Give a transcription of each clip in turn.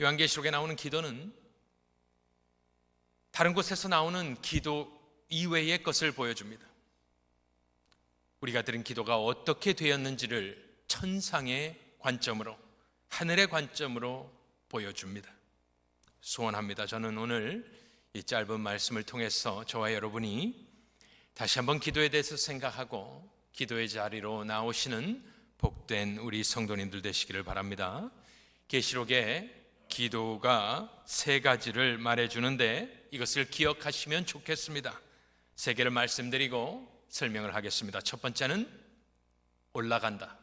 요한계시록에 나오는 기도는 다른 곳에서 나오는 기도 이외의 것을 보여줍니다. 우리가 드린 기도가 어떻게 되었는지를 천상의 관점으로, 하늘의 관점으로 보여줍니다. 소원합니다. 저는 오늘 이 짧은 말씀을 통해서 저와 여러분이 다시 한번 기도에 대해서 생각하고 기도의 자리로 나오시는 복된 우리 성도님들 되시기를 바랍니다. 계시록에 기도가 세 가지를 말해 주는데 이것을 기억하시면 좋겠습니다. 세 개를 말씀드리고 설명을 하겠습니다. 첫 번째는 올라간다.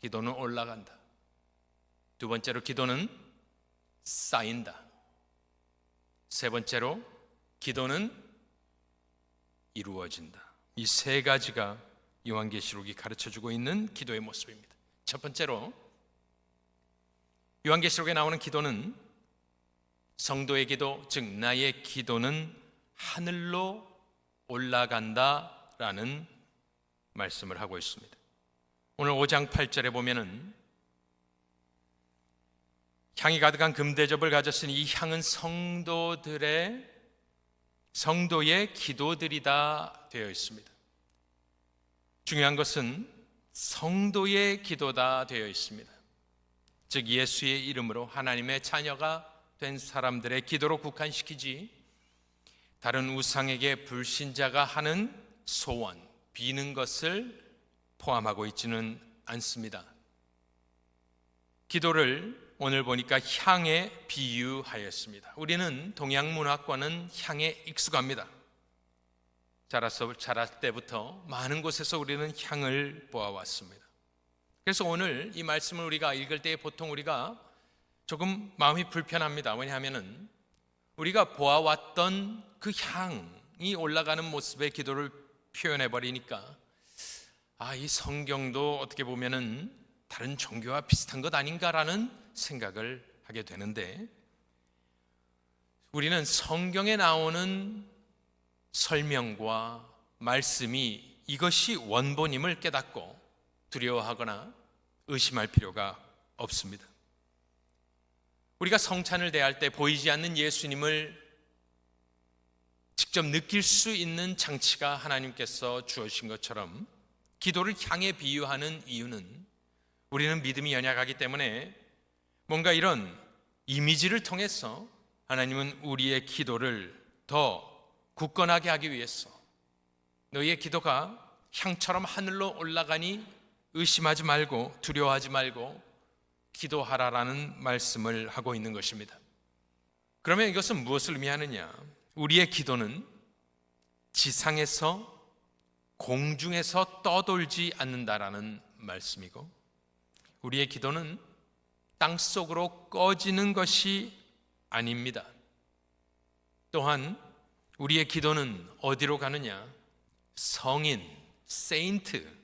기도는 올라간다. 두 번째로 기도는 쌓인다. 세 번째로 기도는 이루어진다. 이 세 가지가 요한계시록이 가르쳐 주고 있는 기도의 모습입니다. 첫 번째로 요한계시록에 나오는 기도는 성도의 기도, 즉 나의 기도는 하늘로 올라간다라는 말씀을 하고 있습니다. 오늘 5장 8절에 보면은 향이 가득한 금대접을 가졌으니 이 향은 성도들의 성도의 기도들이다 되어 있습니다. 중요한 것은 성도의 기도다 되어 있습니다. 즉 예수의 이름으로 하나님의 자녀가 된 사람들의 기도로 국한시키지 다른 우상에게 불신자가 하는 소원, 비는 것을 포함하고 있지는 않습니다. 기도를 오늘 보니까 향에 비유하였습니다. 우리는 동양 문화권은 향에 익숙합니다. 자라서 때부터 많은 곳에서 우리는 향을 보아왔습니다. 그래서 오늘 이 말씀을 우리가 읽을 때 보통 우리가 조금 마음이 불편합니다. 왜냐하면은 우리가 보아왔던 그 향이 올라가는 모습의 기도를 표현해 버리니까 아, 이 성경도 어떻게 보면은 다른 종교와 비슷한 것 아닌가라는 생각을 하게 되는데 우리는 성경에 나오는 설명과 말씀이 이것이 원본임을 깨닫고 두려워하거나 의심할 필요가 없습니다. 우리가 성찬을 대할 때 보이지 않는 예수님을 직접 느낄 수 있는 장치가 하나님께서 주어진 것처럼 기도를 향해 비유하는 이유는 우리는 믿음이 연약하기 때문에 뭔가 이런 이미지를 통해서 하나님은 우리의 기도를 더 굳건하게 하기 위해서 너희의 기도가 향처럼 하늘로 올라가니 의심하지 말고 두려워하지 말고 기도하라라는 말씀을 하고 있는 것입니다. 그러면 이것은 무엇을 의미하느냐? 우리의 기도는 지상에서 공중에서 떠돌지 않는다라는 말씀이고 우리의 기도는 땅 속으로 꺼지는 것이 아닙니다. 또한 우리의 기도는 어디로 가느냐? 성인, 세인트,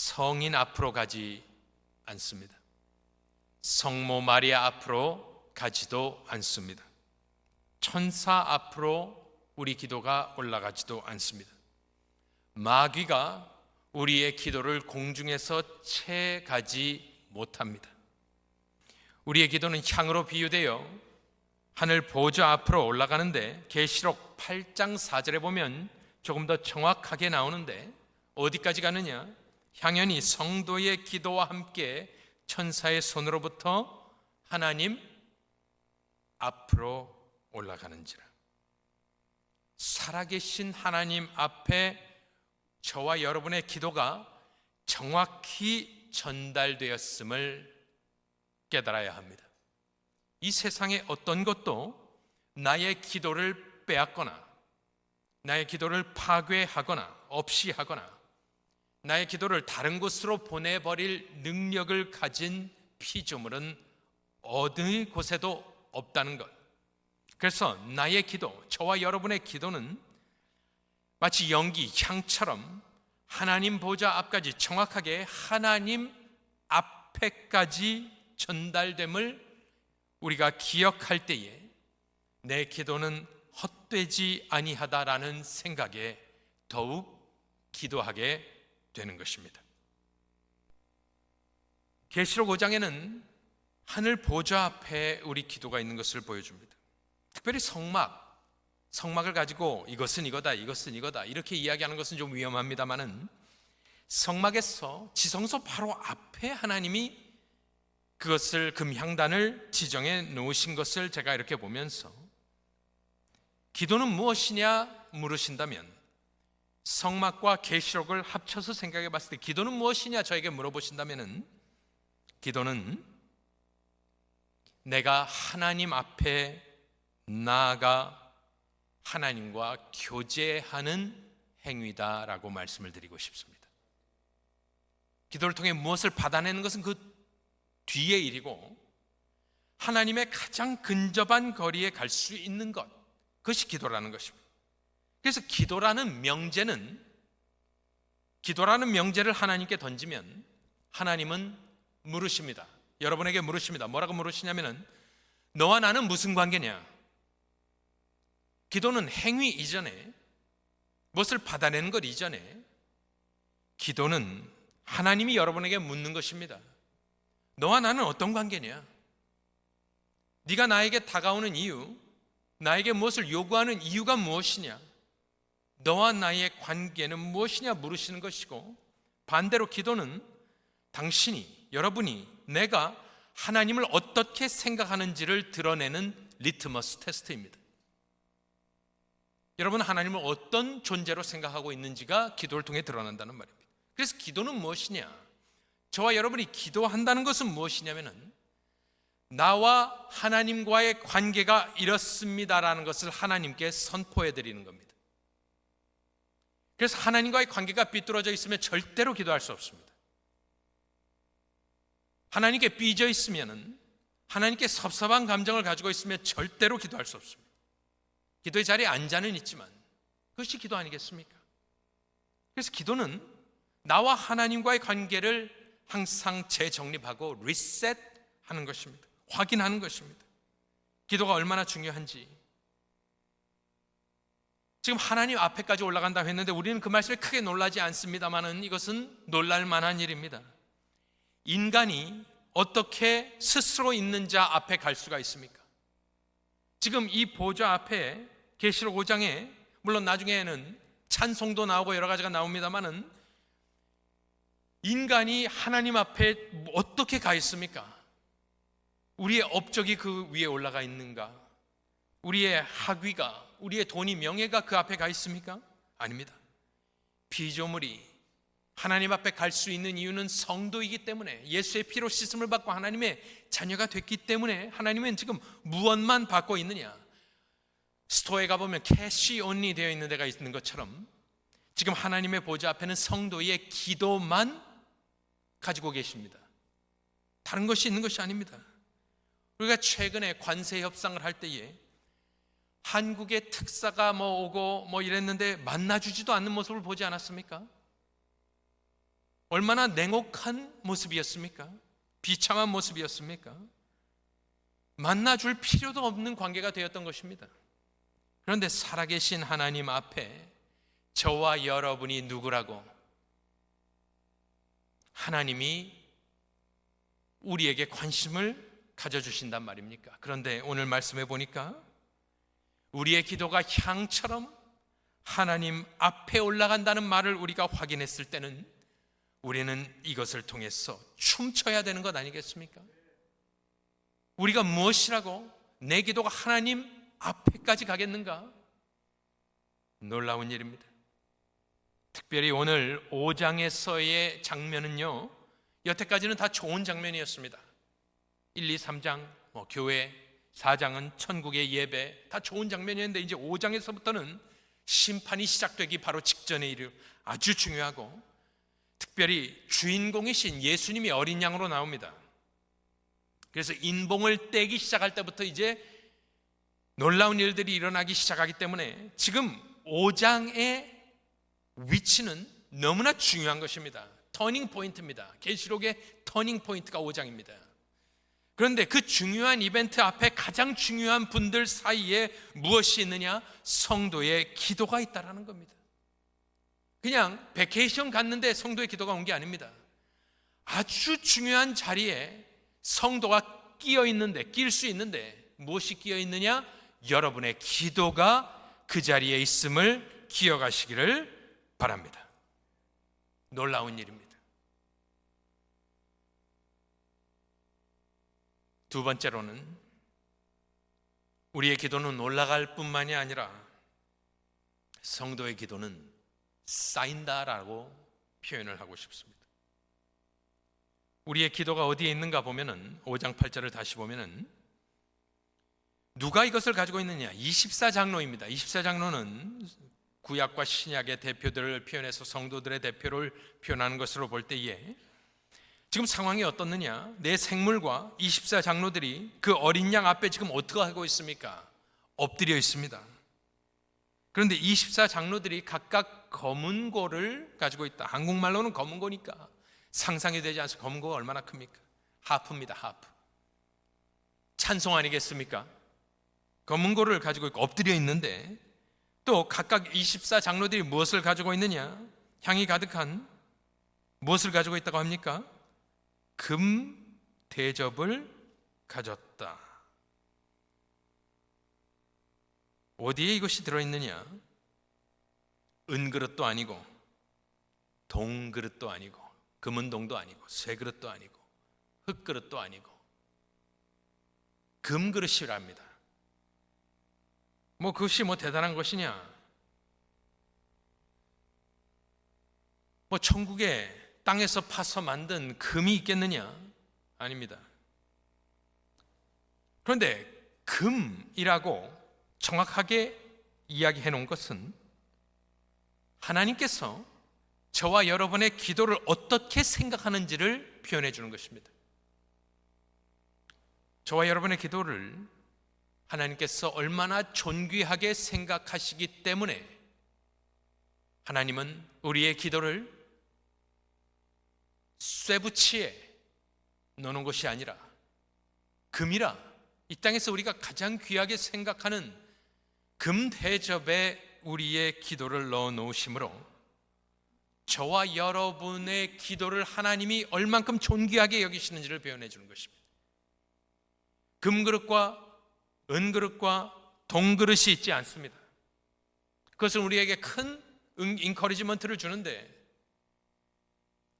성인 앞으로 가지 않습니다. 성모 마리아 앞으로 가지도 않습니다. 천사 앞으로 우리 기도가 올라가지도 않습니다. 마귀가 우리의 기도를 공중에서 채 가지 못합니다. 우리의 기도는 향으로 비유되어 하늘 보좌 앞으로 올라가는데 계시록 8장 4절에 보면 조금 더 정확하게 나오는데 어디까지 가느냐? 향연이 성도의 기도와 함께 천사의 손으로부터 하나님 앞으로 올라가는지라. 살아계신 하나님 앞에 저와 여러분의 기도가 정확히 전달되었음을 깨달아야 합니다. 이 세상의 어떤 것도 나의 기도를 빼앗거나 나의 기도를 파괴하거나 없이 하거나 나의 기도를 다른 곳으로 보내버릴 능력을 가진 피조물은 어느 곳에도 없다는 것. 그래서 나의 기도, 저와 여러분의 기도는 마치 연기, 향처럼 하나님 보좌 앞까지 정확하게 하나님 앞에까지 전달됨을 우리가 기억할 때에 내 기도는 헛되지 아니하다라는 생각에 더욱 기도하게 되는 것입니다. 계시록 5장에는 하늘 보좌 앞에 우리 기도가 있는 것을 보여줍니다. 특별히 성막, 성막을 가지고 이것은 이거다, 이것은 이거다 이렇게 이야기하는 것은 좀 위험합니다만은 성막에서 지성소 바로 앞에 하나님이 그것을 금향단을 지정해 놓으신 것을 제가 이렇게 보면서 기도는 무엇이냐 물으신다면 성막과 계시록을 합쳐서 생각해 봤을 때 기도는 무엇이냐 저에게 물어보신다면은 기도는 내가 하나님 앞에 나아가 하나님과 교제하는 행위다라고 말씀을 드리고 싶습니다. 기도를 통해 무엇을 받아내는 것은 그 뒤의 일이고 하나님의 가장 근접한 거리에 갈 수 있는 것 그것이 기도라는 것입니다. 그래서 기도라는 명제는 기도라는 명제를 하나님께 던지면 하나님은 물으십니다. 여러분에게 물으십니다. 뭐라고 물으시냐면은 너와 나는 무슨 관계냐? 기도는 행위 이전에 무엇을 받아내는 것 이전에 기도는 하나님이 여러분에게 묻는 것입니다. 너와 나는 어떤 관계냐? 네가 나에게 다가오는 이유, 나에게 무엇을 요구하는 이유가 무엇이냐? 너와 나의 관계는 무엇이냐 물으시는 것이고 반대로 기도는 당신이 여러분이 내가 하나님을 어떻게 생각하는지를 드러내는 리트머스 테스트입니다. 여러분 하나님을 어떤 존재로 생각하고 있는지가 기도를 통해 드러난다는 말입니다. 그래서 기도는 무엇이냐? 저와 여러분이 기도한다는 것은 무엇이냐면은 나와 하나님과의 관계가 이렇습니다라는 것을 하나님께 선포해 드리는 겁니다. 그래서 하나님과의 관계가 삐뚤어져 있으면 절대로 기도할 수 없습니다. 하나님께 삐져 있으면은 하나님께 섭섭한 감정을 가지고 있으면 절대로 기도할 수 없습니다. 기도의 자리에 앉아는 있지만 그것이 기도 아니겠습니까? 그래서 기도는 나와 하나님과의 관계를 항상 재정립하고 리셋하는 것입니다. 확인하는 것입니다. 기도가 얼마나 중요한지. 지금 하나님 앞에까지 올라간다고 했는데 우리는 그 말씀에 크게 놀라지 않습니다만은 이것은 놀랄 만한 일입니다. 인간이 어떻게 스스로 있는 자 앞에 갈 수가 있습니까? 지금 이 보좌 앞에 계시록 5장에 물론 나중에는 찬송도 나오고 여러 가지가 나옵니다만은 인간이 하나님 앞에 어떻게 가 있습니까? 우리의 업적이 그 위에 올라가 있는가? 우리의 학위가, 우리의 돈이, 명예가 그 앞에 가 있습니까? 아닙니다. 피조물이 하나님 앞에 갈 수 있는 이유는 성도이기 때문에 예수의 피로 씻음을 받고 하나님의 자녀가 됐기 때문에 하나님은 지금 무엇만 받고 있느냐? 스토어에 가보면 캐시 온리 되어 있는 데가 있는 것처럼 지금 하나님의 보좌 앞에는 성도의 기도만 가지고 계십니다. 다른 것이 있는 것이 아닙니다. 우리가 최근에 관세 협상을 할 때에 한국의 특사가 뭐 오고 뭐 이랬는데 만나주지도 않는 모습을 보지 않았습니까? 얼마나 냉혹한 모습이었습니까? 비참한 모습이었습니까? 만나줄 필요도 없는 관계가 되었던 것입니다. 그런데 살아계신 하나님 앞에 저와 여러분이 누구라고 하나님이 우리에게 관심을 가져주신단 말입니까? 그런데 오늘 말씀해 보니까 우리의 기도가 향처럼 하나님 앞에 올라간다는 말을 우리가 확인했을 때는 우리는 이것을 통해서 춤춰야 되는 것 아니겠습니까? 우리가 무엇이라고 내 기도가 하나님 앞에까지 가겠는가? 놀라운 일입니다. 특별히 오늘 5장에서의 장면은요, 여태까지는 다 좋은 장면이었습니다. 1, 2, 3장, 뭐 교회, 4장은 천국의 예배, 다 좋은 장면이었는데 이제 5장에서부터는 심판이 시작되기 바로 직전의 일을 아주 중요하고 특별히 주인공이신 예수님이 어린 양으로 나옵니다. 그래서 인봉을 떼기 시작할 때부터 이제 놀라운 일들이 일어나기 시작하기 때문에 지금 5장의 위치는 너무나 중요한 것입니다. 터닝 포인트입니다. 계시록의 터닝 포인트가 5장입니다. 그런데 그 중요한 이벤트 앞에 가장 중요한 분들 사이에 무엇이 있느냐? 성도의 기도가 있다라는 겁니다. 그냥 베케이션 갔는데 성도의 기도가 온 게 아닙니다. 아주 중요한 자리에 성도가 끼어 있는데 낄 수 있는데 무엇이 끼어 있느냐? 여러분의 기도가 그 자리에 있음을 기억하시기를 바랍니다. 놀라운 일입니다. 두 번째로는 우리의 기도는 올라갈 뿐만이 아니라 성도의 기도는 쌓인다라고 표현을 하고 싶습니다. 우리의 기도가 어디에 있는가 보면은 5장 8절을 다시 보면은 누가 이것을 가지고 있느냐? 24장로입니다. 24장로는 구약과 신약의 대표들을 표현해서 성도들의 대표를 표현하는 것으로 볼 때에 지금 상황이 어떻느냐? 내 생물과 24 장로들이 그 어린 양 앞에 지금 어떻게 하고 있습니까? 엎드려 있습니다. 그런데 24 장로들이 각각 검은 고를 가지고 있다. 한국말로는 검은 고니까 상상이 되지 않습니까? 검은 고가 얼마나 큽니까? 하프입니다, 하프. 찬송 아니겠습니까? 검은 고를 가지고 있고 엎드려 있는데 또 각각 24 장로들이 무엇을 가지고 있느냐? 향이 가득한 무엇을 가지고 있다고 합니까? 금 대접을 가졌다. 어디에 이것이 들어있느냐? 은그릇도 아니고, 동그릇도 아니고, 금은동도 아니고, 쇠그릇도 아니고, 흙그릇도 아니고, 금그릇이랍니다. 뭐 그것이 뭐 대단한 것이냐? 뭐 천국에 땅에서 파서 만든 금이 있겠느냐? 아닙니다. 그런데 금이라고 정확하게 이야기해 놓은 것은 하나님께서 저와 여러분의 기도를 어떻게 생각하는지를 표현해 주는 것입니다. 저와 여러분의 기도를 하나님께서 얼마나 존귀하게 생각하시기 때문에 하나님은 우리의 기도를 쇠붙이에 넣는 것이 아니라 금이라 이 땅에서 우리가 가장 귀하게 생각하는 금 대접에 우리의 기도를 넣어 놓으심으로 저와 여러분의 기도를 하나님이 얼만큼 존귀하게 여기시는지를 표현해 주는 것입니다. 금그릇과 은그릇과 동그릇이 있지 않습니다. 그것은 우리에게 큰 인커리지먼트를 주는데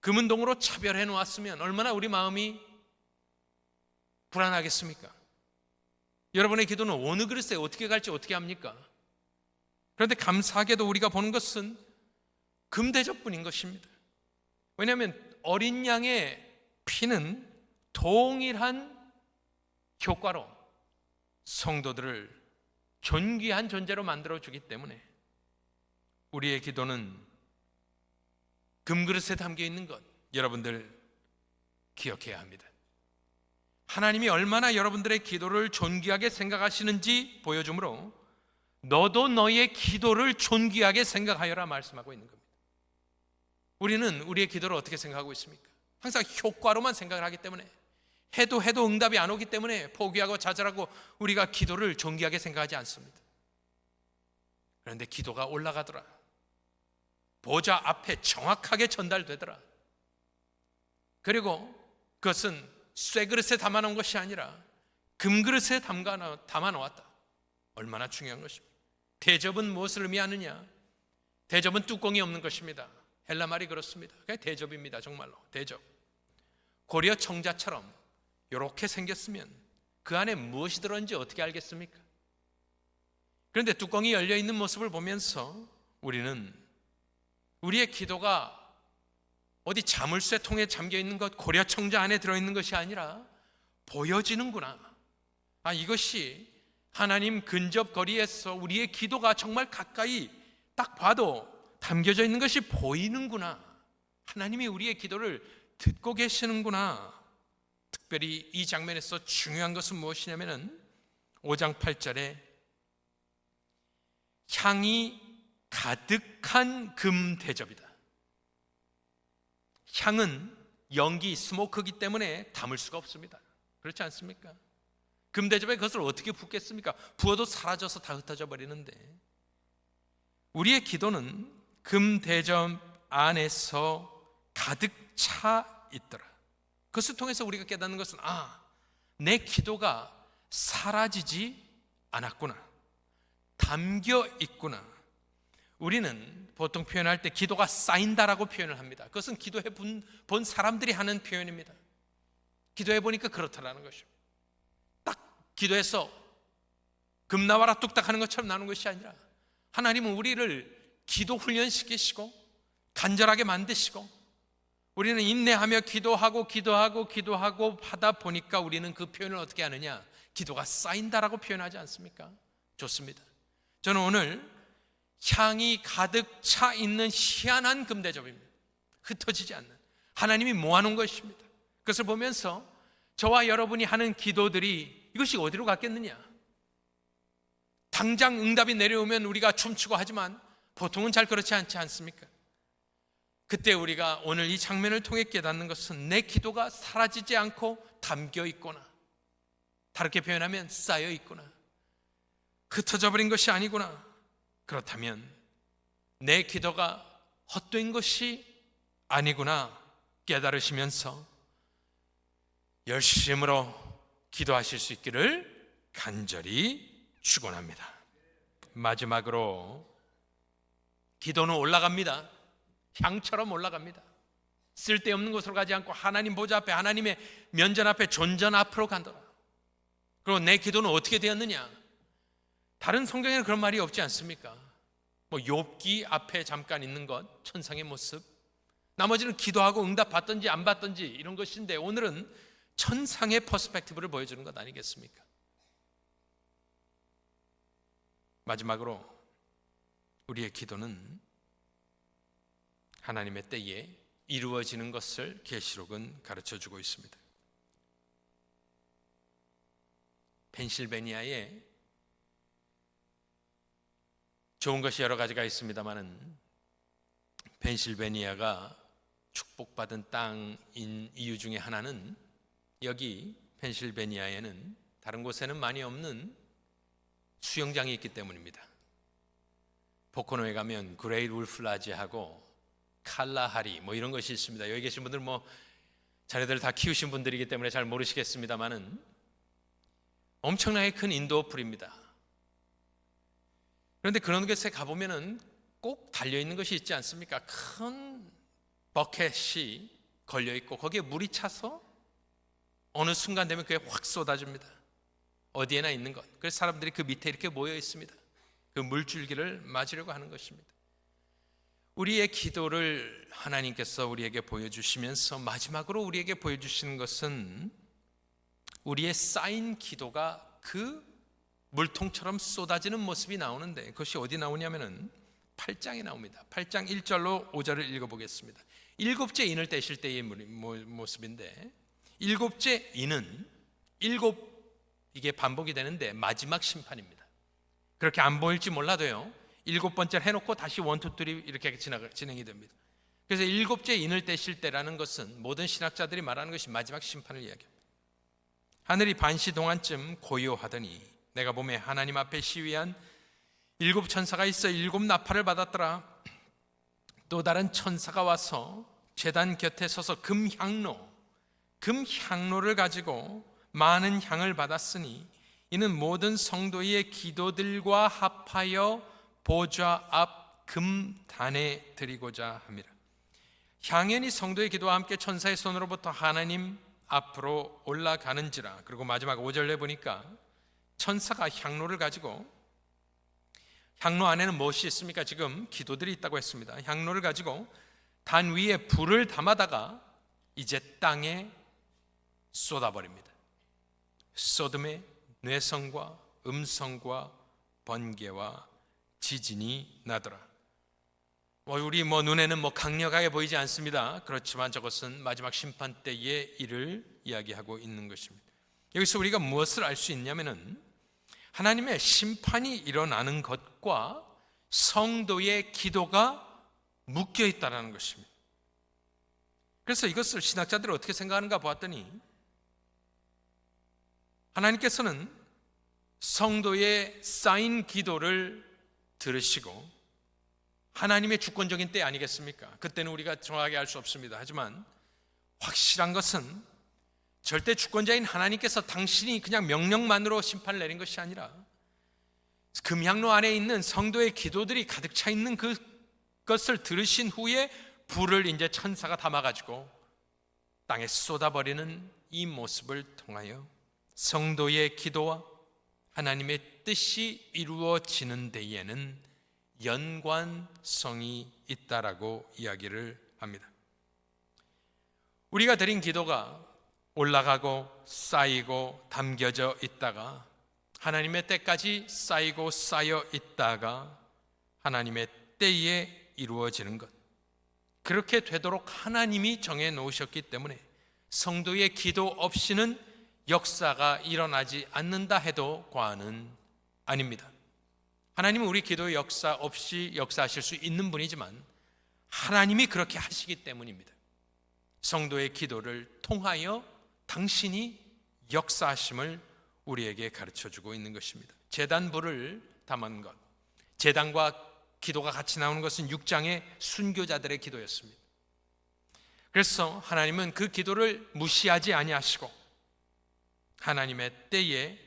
금은동으로 차별해 놓았으면 얼마나 우리 마음이 불안하겠습니까? 여러분의 기도는 어느 그릇에 어떻게 갈지 어떻게 합니까? 그런데 감사하게도 우리가 보는 것은 금대접뿐인 것입니다. 왜냐하면 어린 양의 피는 동일한 효과로 성도들을 존귀한 존재로 만들어 주기 때문에 우리의 기도는 금그릇에 담겨 있는 것 여러분들 기억해야 합니다. 하나님이 얼마나 여러분들의 기도를 존귀하게 생각하시는지 보여주므로 너도 너의 기도를 존귀하게 생각하여라 말씀하고 있는 겁니다. 우리는 우리의 기도를 어떻게 생각하고 있습니까? 항상 효과로만 생각을 하기 때문에 해도 해도 응답이 안 오기 때문에 포기하고 좌절하고 우리가 기도를 존귀하게 생각하지 않습니다. 그런데 기도가 올라가더라. 보좌 앞에 정확하게 전달되더라. 그리고 그것은 쇠그릇에 담아놓은 것이 아니라 금그릇에 담아놓았다. 얼마나 중요한 것입니다. 대접은 무엇을 의미하느냐? 대접은 뚜껑이 없는 것입니다. 헬라 말이 그렇습니다. 그게 대접입니다. 정말로 대접. 고려 청자처럼 이렇게 생겼으면 그 안에 무엇이 들었는지 어떻게 알겠습니까? 그런데 뚜껑이 열려 있는 모습을 보면서 우리는 우리의 기도가 어디 자물쇠 통에 잠겨 있는 것, 고려 청자 안에 들어 있는 것이 아니라 보여지는구나. 아, 이것이 하나님 근접 거리에서 우리의 기도가 정말 가까이 딱 봐도 담겨져 있는 것이 보이는구나. 하나님이 우리의 기도를 듣고 계시는구나. 특별히 이 장면에서 중요한 것은 무엇이냐면은 5장 8절에 향이 가득한 금 대접이다. 향은 연기, 스모크기 때문에 담을 수가 없습니다. 그렇지 않습니까? 금 대접에 그것을 어떻게 붓겠습니까? 부어도 사라져서 다 흩어져 버리는데 우리의 기도는 금 대접 안에서 가득 차 있더라. 그것을 통해서 우리가 깨닫는 것은 아, 내 기도가 사라지지 않았구나. 담겨 있구나. 우리는 보통 표현할 때 기도가 쌓인다라고 표현을 합니다. 그것은 기도해 본, 본 사람들이 하는 표현입니다. 기도해 보니까 그렇다라는 것입니다. 딱 기도해서 금 나와라 뚝딱 하는 것처럼 나오는 것이 아니라 하나님은 우리를 기도 훈련시키시고 간절하게 만드시고 우리는 인내하며 기도하고 기도하고 기도하고 하다 보니까 우리는 그 표현을 어떻게 하느냐? 기도가 쌓인다라고 표현하지 않습니까? 좋습니다. 저는 오늘 향이 가득 차 있는 희한한 금대접입니다. 흩어지지 않는 하나님이 모아놓은 것입니다. 그것을 보면서 저와 여러분이 하는 기도들이 이것이 어디로 갔겠느냐? 당장 응답이 내려오면 우리가 춤추고 하지만 보통은 잘 그렇지 않지 않습니까? 그때 우리가 오늘 이 장면을 통해 깨닫는 것은 내 기도가 사라지지 않고 담겨 있구나. 다르게 표현하면 쌓여 있구나. 흩어져 버린 것이 아니구나. 그렇다면 내 기도가 헛된 것이 아니구나 깨달으시면서 열심으로 기도하실 수 있기를 간절히 축원합니다. 마지막으로 기도는 올라갑니다. 향처럼 올라갑니다. 쓸데없는 곳으로 가지 않고 하나님 보좌 앞에 하나님의 면전 앞에 존전 앞으로 간다. 그리고 내 기도는 어떻게 되었느냐? 다른 성경에는 그런 말이 없지 않습니까? 뭐 욥기 앞에 잠깐 있는 것, 천상의 모습. 나머지는 기도하고 응답 받든지 안 받든지 이런 것인데 오늘은 천상의 퍼스펙티브를 보여주는 것 아니겠습니까? 마지막으로 우리의 기도는 하나님의 때에 이루어지는 것을 계시록은 가르쳐 주고 있습니다. 펜실베니아에 좋은 것이 여러 가지가 있습니다만은 펜실베니아가 축복받은 땅인 이유 중에 하나는 여기 펜실베니아에는 다른 곳에는 많이 없는 수영장이 있기 때문입니다. 포코노에 가면 그레이트 울플라지하고 칼라하리 뭐 이런 것이 있습니다. 여기 계신 분들 뭐 자네들 다 키우신 분들이기 때문에 잘 모르시겠습니다만은 엄청나게 큰 인도 풀입니다. 그런데 그런 곳에 가보면은 꼭 달려있는 것이 있지 않습니까? 큰 버켓이 걸려있고 거기에 물이 차서 어느 순간 되면 그게 확 쏟아집니다. 어디에나 있는 것. 그래서 사람들이 그 밑에 이렇게 모여 있습니다. 그 물줄기를 맞으려고 하는 것입니다. 우리의 기도를 하나님께서 우리에게 보여주시면서 마지막으로 우리에게 보여주시는 것은 우리의 쌓인 기도가 그 물통처럼 쏟아지는 모습이 나오는데 그것이 어디 나오냐면은 8장에 나옵니다. 8장 1절로 5절을 읽어 보겠습니다. 일곱째 인을 떼실 때의 모습인데 일곱째 인은 일곱 이게 반복이 되는데 마지막 심판입니다. 그렇게 안 보일지 몰라도요. 일곱 번째 해놓고 다시 원투 쓰리 이렇게 진행이 됩니다. 그래서 일곱째 인을 떼실 때라는 것은 모든 신학자들이 말하는 것이 마지막 심판을 이야기합니다. 하늘이 반시 동안쯤 고요하더니 내가 봄에 하나님 앞에 시위한 일곱 천사가 있어 일곱 나팔을 받았더라. 또 다른 천사가 와서 재단 곁에 서서 금향로, 금향로를 가지고 많은 향을 받았으니 이는 모든 성도의 기도들과 합하여 보좌 앞 금단에 드리고자 함이라. 향연이 성도의 기도와 함께 천사의 손으로부터 하나님 앞으로 올라가는지라. 그리고 마지막 5절에 보니까 천사가 향로를 가지고 향로 안에는 무엇이 있습니까? 지금 기도들이 있다고 했습니다. 향로를 가지고 단 위에 불을 담아다가 이제 땅에 쏟아버립니다. 소돔의 뇌성과 음성과 번개와 지진이 나더라. 뭐 우리 뭐 눈에는 뭐 강력하게 보이지 않습니다. 그렇지만 저것은 마지막 심판 때의 일을 이야기하고 있는 것입니다. 여기서 우리가 무엇을 알 수 있냐면은 하나님의 심판이 일어나는 것과 성도의 기도가 묶여 있다는 것입니다. 그래서 이것을 신학자들이 어떻게 생각하는가 보았더니 하나님께서는 성도의 쌓인 기도를 들으시고 하나님의 주권적인 때 아니겠습니까? 그때는 우리가 정확하게 알 수 없습니다. 하지만 확실한 것은 절대 주권자인 하나님께서 당신이 그냥 명령만으로 심판을 내린 것이 아니라 금향로 안에 있는 성도의 기도들이 가득 차 있는 그 것을 들으신 후에 불을 이제 천사가 담아가지고 땅에 쏟아버리는 이 모습을 통하여 성도의 기도와 하나님의 뜻이 이루어지는 데에는 연관성이 있다라고 이야기를 합니다. 우리가 드린 기도가 올라가고 쌓이고 담겨져 있다가 하나님의 때까지 쌓이고 쌓여 있다가 하나님의 때에 이루어지는 것. 그렇게 되도록 하나님이 정해 놓으셨기 때문에 성도의 기도 없이는 역사가 일어나지 않는다 해도 과언은 아닙니다. 하나님은 우리 기도의 역사 없이 역사하실 수 있는 분이지만 하나님이 그렇게 하시기 때문입니다. 성도의 기도를 통하여 당신이 역사하심을 우리에게 가르쳐 주고 있는 것입니다. 재단부를 담은 것. 재단과 기도가 같이 나오는 것은 6장의 순교자들의 기도였습니다. 그래서 하나님은 그 기도를 무시하지 아니하시고 하나님의 때에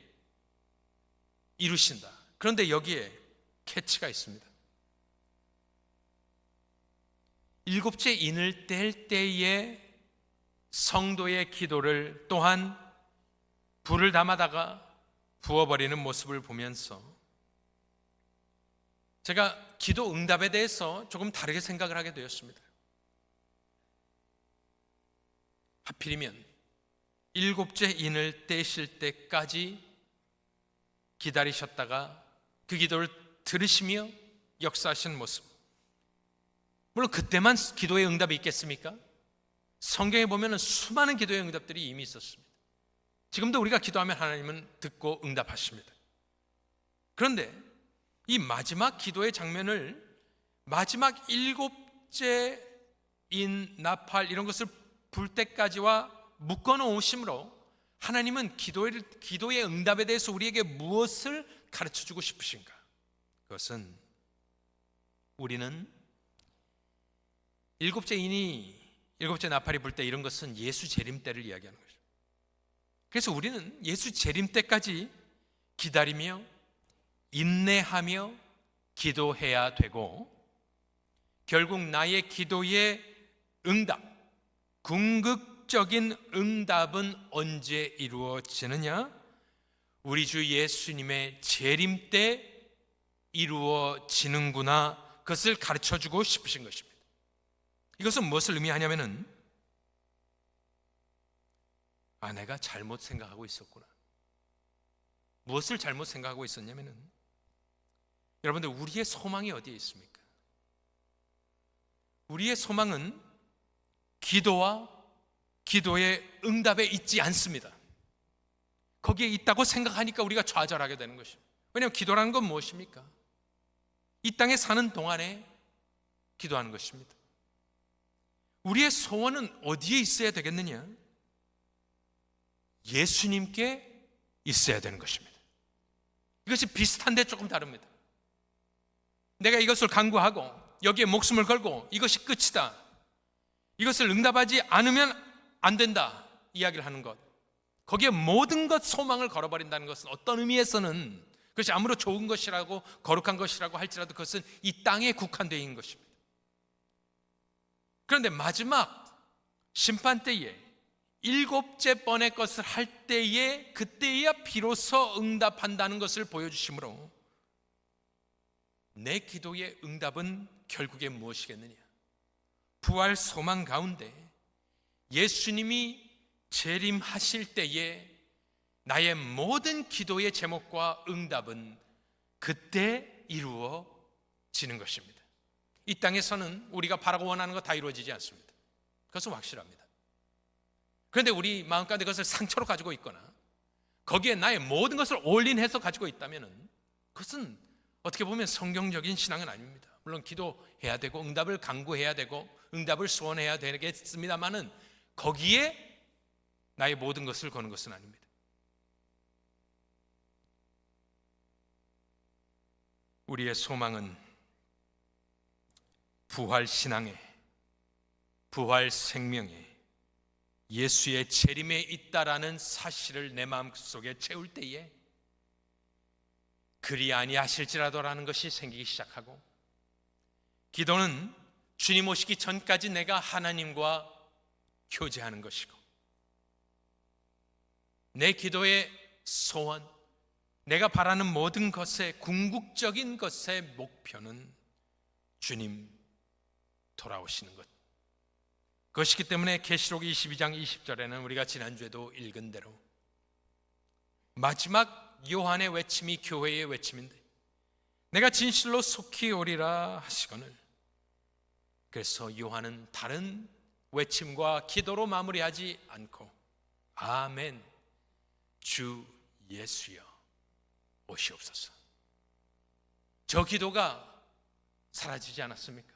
이루신다. 그런데 여기에 캐치가 있습니다. 일곱째 인을 뗄 때에 성도의 기도를 또한 불을 담아다가 부어버리는 모습을 보면서 제가 기도 응답에 대해서 조금 다르게 생각을 하게 되었습니다. 하필이면 일곱째 인을 떼실 때까지 기다리셨다가 그 기도를 들으시며 역사하신 모습. 물론 그때만 기도의 응답이 있겠습니까? 성경에 보면 수많은 기도의 응답들이 이미 있었습니다. 지금도 우리가 기도하면 하나님은 듣고 응답하십니다. 그런데 이 마지막 기도의 장면을 마지막 일곱째 인 나팔 이런 것을 불 때까지와 묶어 놓으심으로 하나님은 기도의, 기도의 응답에 대해서 우리에게 무엇을 가르쳐 주고 싶으신가? 그것은 우리는 일곱째 인이 일곱째 나팔이 불 때 이런 것은 예수 재림 때를 이야기하는 거죠. 그래서 우리는 예수 재림 때까지 기다리며 인내하며 기도해야 되고 결국 나의 기도의 응답, 궁극적인 응답은 언제 이루어지느냐? 우리 주 예수님의 재림 때 이루어지는구나. 그것을 가르쳐 주고 싶으신 것입니다. 이것은 무엇을 의미하냐면은 아, 내가 잘못 생각하고 있었구나. 무엇을 잘못 생각하고 있었냐면은 여러분들 우리의 소망이 어디에 있습니까? 우리의 소망은 기도와 기도의 응답에 있지 않습니다. 거기에 있다고 생각하니까 우리가 좌절하게 되는 것입니다. 왜냐하면 기도라는 건 무엇입니까? 이 땅에 사는 동안에 기도하는 것입니다. 우리의 소원은 어디에 있어야 되겠느냐? 예수님께 있어야 되는 것입니다. 이것이 비슷한데 조금 다릅니다. 내가 이것을 강구하고 여기에 목숨을 걸고 이것이 끝이다. 이것을 응답하지 않으면 안 된다. 이야기를 하는 것. 거기에 모든 것 소망을 걸어버린다는 것은 어떤 의미에서는 그것이 아무로 좋은 것이라고 거룩한 것이라고 할지라도 그것은 이 땅에 국한되어 있는 것입니다. 그런데 마지막 심판 때에 일곱째 번의 것을 할 때에 그때야 비로소 응답한다는 것을 보여주시므로 내 기도의 응답은 결국에 무엇이겠느냐? 부활 소망 가운데 예수님이 재림하실 때에 나의 모든 기도의 제목과 응답은 그때 이루어지는 것입니다. 이 땅에서는 우리가 바라고 원하는 것다 이루어지지 않습니다. 그것은 확실합니다. 그런데 우리 마음 가운데 그것을 상처로 가지고 있거나 거기에 나의 모든 것을 올인해서 가지고 있다면 그것은 어떻게 보면 성경적인 신앙은 아닙니다. 물론 기도해야 되고 응답을 강구해야 되고 응답을 소원해야 되겠습니다만은 거기에 나의 모든 것을 거는 것은 아닙니다. 우리의 소망은 부활 신앙에 부활 생명에 예수의 재림에 있다라는 사실을 내 마음속에 채울 때에 그리 아니하실지라도라는 것이 생기기 시작하고 기도는 주님 오시기 전까지 내가 하나님과 교제하는 것이고 내 기도의 소원, 내가 바라는 모든 것의 궁극적인 것의 목표는 주님 돌아오시는 것. 그것이기 때문에 계시록 22장 20절에는 우리가 지난주에도 읽은 대로 마지막 요한의 외침이 교회의 외침인데 내가 진실로 속히 오리라 하시거늘 그래서 요한은 다른 외침과 기도로 마무리하지 않고 아멘 주 예수여 오시옵소서 저 기도가 사라지지 않았습니까?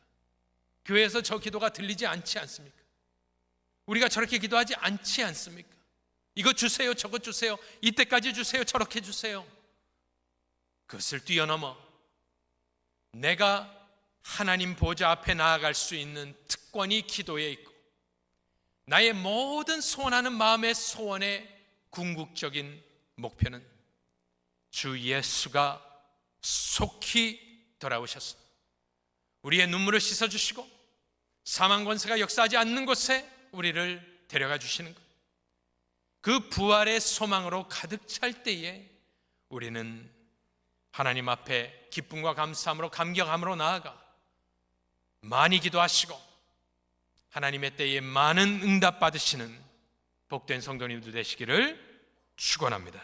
교회에서 저 기도가 들리지 않지 않습니까? 우리가 저렇게 기도하지 않지 않습니까? 이거 주세요, 저거 주세요, 이때까지 주세요, 저렇게 주세요. 그것을 뛰어넘어 내가 하나님 보좌 앞에 나아갈 수 있는 특권이 기도에 있고 나의 모든 소원하는 마음의 소원의 궁극적인 목표는 주 예수가 속히 돌아오셨습니다. 우리의 눈물을 씻어 주시고 사망 권세가 역사하지 않는 곳에 우리를 데려가 주시는 것. 그 부활의 소망으로 가득 찰 때에 우리는 하나님 앞에 기쁨과 감사함으로 감격함으로 나아가 많이 기도하시고 하나님의 때에 많은 응답 받으시는 복된 성도님들 되시기를 축원합니다.